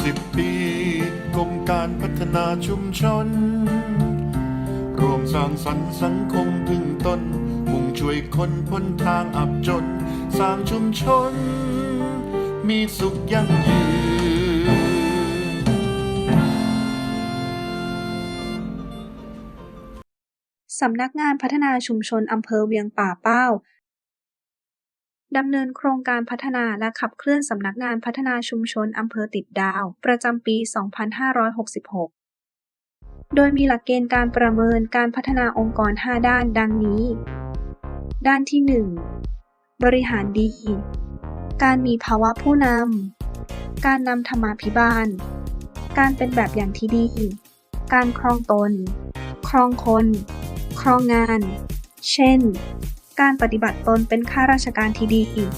60ปีกรมการพัฒนาชุมชน รวมสร้างสรรค์สังคมพึ่งตน มุ่งช่วยคนพ้นทางอับจน สร้างชุมชน มีสุขยั่งยืน สำนักงานพัฒนาชุมชนอำเภอเวียงป่าเป้า ดำเนินโครงการพัฒนาและขับเคลื่อนสำนักงานพัฒนาชุมชนอำเภอติดดาว ประจำปี 2566โดยมีหลักเกณฑ์การประเมินการพัฒนาองค์กร 5 ด้านดังนี้ ด้านที่ 1 บริหารดี การมีภาวะผู้นำ การนำธรรมาภิบาล การเป็นแบบอย่างที่ดี การครองตน ครองคน ครองงาน เช่น การปฏิบัติตนเป็นข้าราชการที่ดีอีก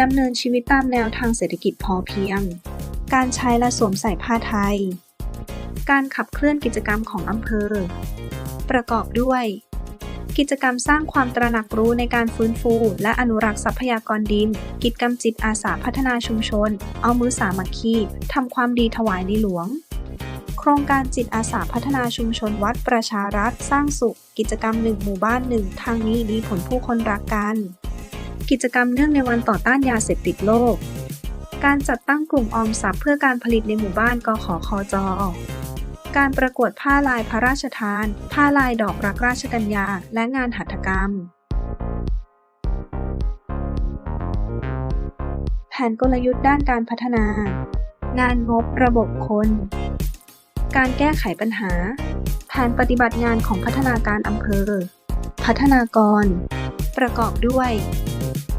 ดำเนินชีวิตตามแนวทางเศรษฐกิจพอเพียง การใช้และสวมใส่ผ้าไทย การขับเคลื่อนกิจกรรมของอำเภอ ประกอบด้วย กิจกรรมสร้างความตระหนักรู้ในการฟื้นฟู และอนุรักษ์ทรัพยากรดิน กิจกรรมจิตอาสาพัฒนาชุมชน เอามือสามัคคีทำความดีถวายในหลวง โครงการจิตอาสาพัฒนาชุมชนวัดประชารัฐสร้างสุข กิจกรรมหนึ่งหมู่บ้านหนึ่งทางนี้ดีผลผู้คนรักกัน กิจกรรมเนื่องในวันต่อต้านยาเสพติดโลก การจัดตั้งกลุ่มออมทรัพย์เพื่อการผลิตในหมู่บ้านกขคจการประกวดผ้าลายพระราชทาน ผ้าลายดอกรักราชกัญญา และงานหัตถกรรม แผนกลยุทธ์ด้านการพัฒนา งานงบระบบคน การแก้ไขปัญหา แผนปฏิบัติงานของพัฒนาการอำเภอ พัฒนากร ประกอบด้วย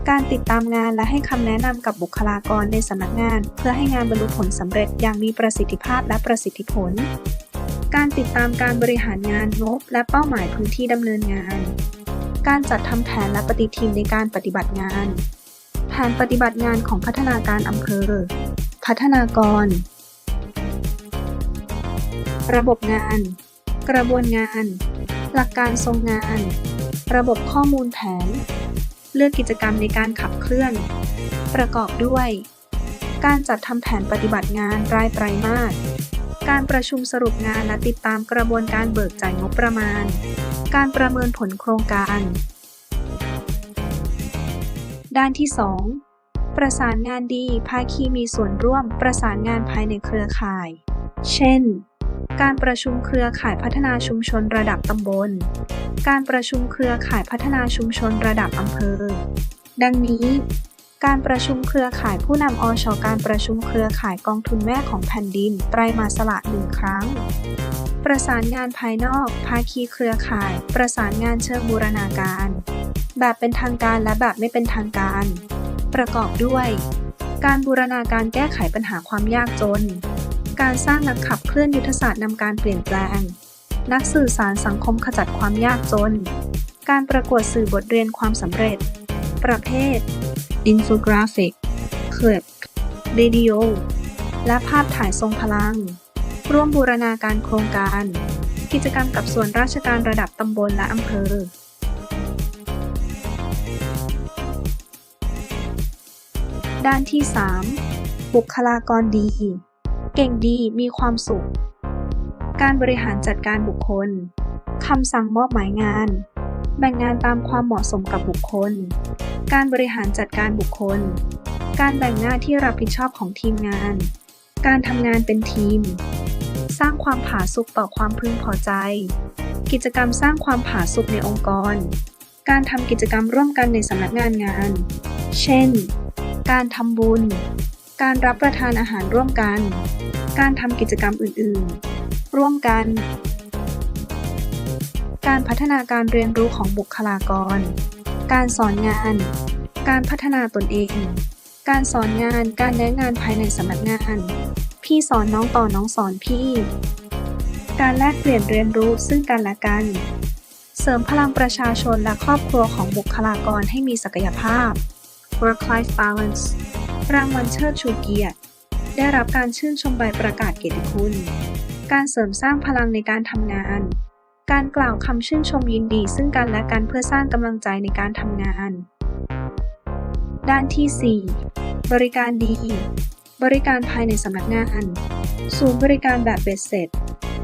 การติดตามงานและให้คำแนะนำกับบุคลากรในสำนักงาน เพื่อให้งานบรรลุผลสำเร็จอย่างมีประสิทธิภาพและประสิทธิผล การติดตามการบริหารงานงบและเป้าหมายพื้นที่ดำเนินงาน การจัดทำแผนและปฏิทินในการปฏิบัติงาน แผนปฏิบัติงานของพัฒนาการอำเภอ พัฒนากร ระบบงาน กระบวนงาน หลักการทรงงาน ระบบข้อมูลแผน เลือกกิจกรรมในการขับเคลื่อน ประกอบด้วย การจัดทำแผนปฏิบัติงานรายไตรมาส การประชุมสรุปงานและติดตามกระบวนการเบิกจ่ายงบประมาณ การประเมินผลโครงการ ด้านที่ 2ประสานงานดี ภาคีมีส่วนร่วมประสานงานภายในเครือข่าย เช่น การประชุมเครือข่ายพัฒนาชุมชนระดับตำบล การประชุมเครือข่ายพัฒนาชุมชนระดับอำเภอ ดังนี้ การประชุมเครือข่ายผู้นำอชการประชุมเครือข่ายกองทุนแม่ของแผ่นดิน ไตรมาสละหนึ่งครั้ง ประสานงานภายนอก ภาคีเครือข่าย ประสานงานเชิงบูรณาการ แบบเป็นทางการและแบบไม่เป็นทางการ ประกอบด้วย การบูรณาการแก้ไขปัญหาความยากจน การสร้างนักขับเคลื่อนยุทธศาสตร์นำการเปลี่ยนแปลง นักสื่อสารสังคมขจัดความยากจน การประกวดสื่อบทเรียนความสำเร็จ ประเภท อินโฟกราฟิกคลิปวิดีโอ และภาพถ่ายทรงพลัง ร่วมบูรณาการโครงการ กิจกรรมกับส่วนราชการระดับตำบลและอำเภอด้านที่ 3 บุคลากรดี เก่งดีมีความสุข การบริหารจัดการบุคคล คำสั่งมอบหมายงาน แบ่งงานตามความเหมาะสมกับบุคคล การบริหารจัดการบุคคล การแบ่งหน้าที่รับผิดชอบของทีมงาน การทำงานเป็นทีม สร้างความผาสุกต่อความพึงพอใจ กิจกรรมสร้างความผาสุกในองค์กร การทำกิจกรรมร่วมกันในสำนักงานงาน เช่น การทำบุญ การรับประทานอาหารร่วมกัน การทำกิจกรรมอื่น ๆ ร่วมกัน การพัฒนาการเรียนรู้ของบุคลากร การสอนงาน การพัฒนาตนเอง การสอนงาน การแนะงานภายในสำนักงาน พี่สอนน้องต่อน้องสอนพี่ การแลกเปลี่ยนเรียนรู้ซึ่งกันและกัน เสริมพลังประชาชนและครอบครัวของบุคลากรให้มีศักยภาพ Work-Life Balance รางวัลเชิดชูเกียรติ ได้รับการชื่นชมใบประกาศเกียรติคุณ การเสริมสร้างพลังในการทำงาน การกล่าวคำชื่นชมยินดีซึ่งกันและกันเพื่อสร้างกำลังใจในการทำงาน ด้านที่ 4 บริการดี บริการภายในสำนักงาน ศูนย์บริการแบบเบ็ดเสร็จ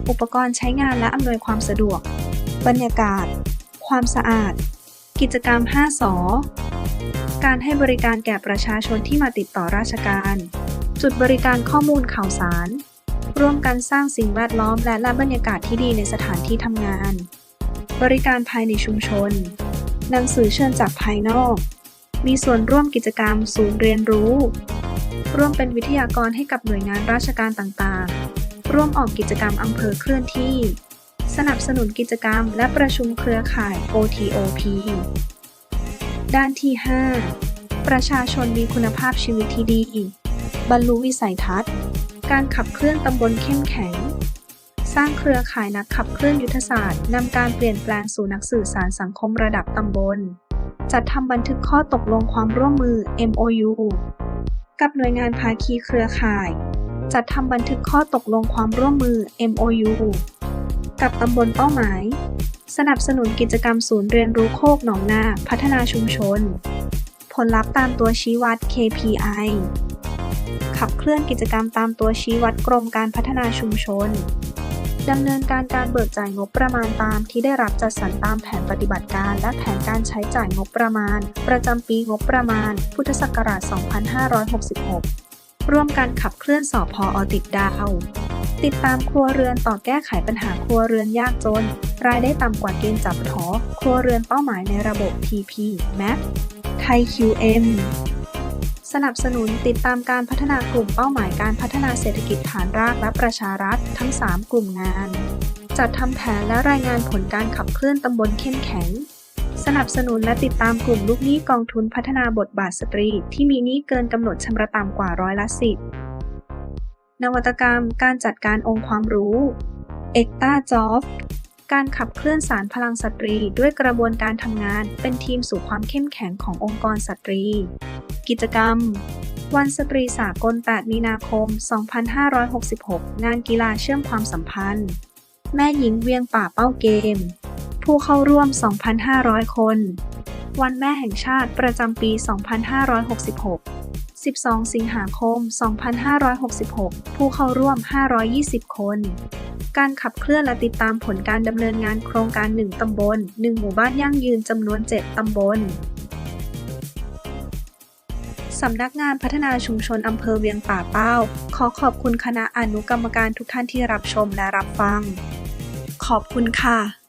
อุปกรณ์ใช้งานและอำนวยความสะดวก บรรยากาศ ความสะอาด กิจกรรม 5สอ การให้บริการแก่ประชาชนที่มาติดต่อราชการ จุดบริการข้อมูลข่าวสาร ร่วมกันสร้างสิ่งแวดล้อมและและบรรยากาศที่ดีในสถานที่ทำงาน บริการภายในชุมชน หนังสือเชิญจากภายนอก มีส่วนร่วมกิจกรรมศูนย์เรียนรู้ ร่วมเป็นวิทยากรให้กับหน่วยงานราชการต่างๆ ร่วมออกกิจกรรมอำเภอเคลื่อนที่ สนับสนุนกิจกรรมและประชุมเครือข่าย OTOP ด้านที่ 5 ประชาชนมีคุณภาพชีวิตที่ดี บรรลุวิสัยทัศน์ การขับเคลื่อนตำบลเข้มแข็ง สร้างเครือข่ายนักขับเคลื่อนยุทธศาสตร์นำการเปลี่ยนแปลงสู่นักสื่อสารสังคมระดับตำบล จัดทำบันทึกข้อตกลงความร่วมมือ MOU กับหน่วยงานภาคีเครือข่าย จัดทำบันทึกข้อตกลงความร่วมมือ MOU กับตำบลเป้าหมาย สนับสนุนกิจกรรมศูนย์เรียนรู้โคกหนองนา พัฒนาชุมชน ผลลัพธ์ตามตัวชี้วัด KPI ขับเคลื่อนกิจกรรมตามตัวชี้วัดกรมการพัฒนาชุมชนดำเนินการการเบิกจ่ายงบประมาณตามที่ได้รับจัดสรรตามแผนปฏิบัติการ และแผนการใช้จ่ายงบประมาณ ประจำปีงบประมาณ พุทธศักราช 2566 ร่วมกันขับเคลื่อนสอพออติดดาว ติดตามครัวเรือนต่อแก้ไขปัญหาครัวเรือนยากจน รายได้ต่ำกว่าเกณฑ์จับทอครัวเรือนเป้าหมายในระบบ TP MAP ไทย QM สนับสนุนติดตามการพัฒนากลุ่มเป้าหมายการพัฒนาเศรษฐกิจฐานรากและประชารัฐทั้ง 3 กลุ่มงาน จัดทำแผนและรายงานผลการขับเคลื่อนตำบลเข้มแข็ง สนับสนุนและติดตามกลุ่มลูกหนี้กองทุนพัฒนาบทบาทสตรี ที่มีหนี้เกินกำหนดชำระต่ำกว่าร้อยละสิบ นวัตกรรมการจัดการองค์ความรู้เอกตาจอบการขับเคลื่อนสารพลังสตรี ด้วยกระบวนการทำงานเป็นทีมสู่ความเข้มแข็งขององค์กรสตรี กิจกรรม วันสตรีสากล 8 มีนาคม 2566 งานกีฬาเชื่อมความสัมพันธ์ แม่หญิงเวียงป่าเป้าเกม ผู้เข้าร่วม 2,500 คน วันแม่แห่งชาติประจำปี 2566 12 สิงหาคม 2566 ผู้เข้าร่วม 520 คน การขับเคลื่อนและติดตามผลการดำเนินงานโครงการ 1 ตำบล 1 หมู่บ้านยั่งยืนจำนวน 7 ตำบลสำนักงานพัฒนาชุมชนอำเภอเวียงป่าเป้า ขอขอบคุณคณะอนุกรรมการทุกท่านที่รับชมและรับฟัง ขอบคุณค่ะ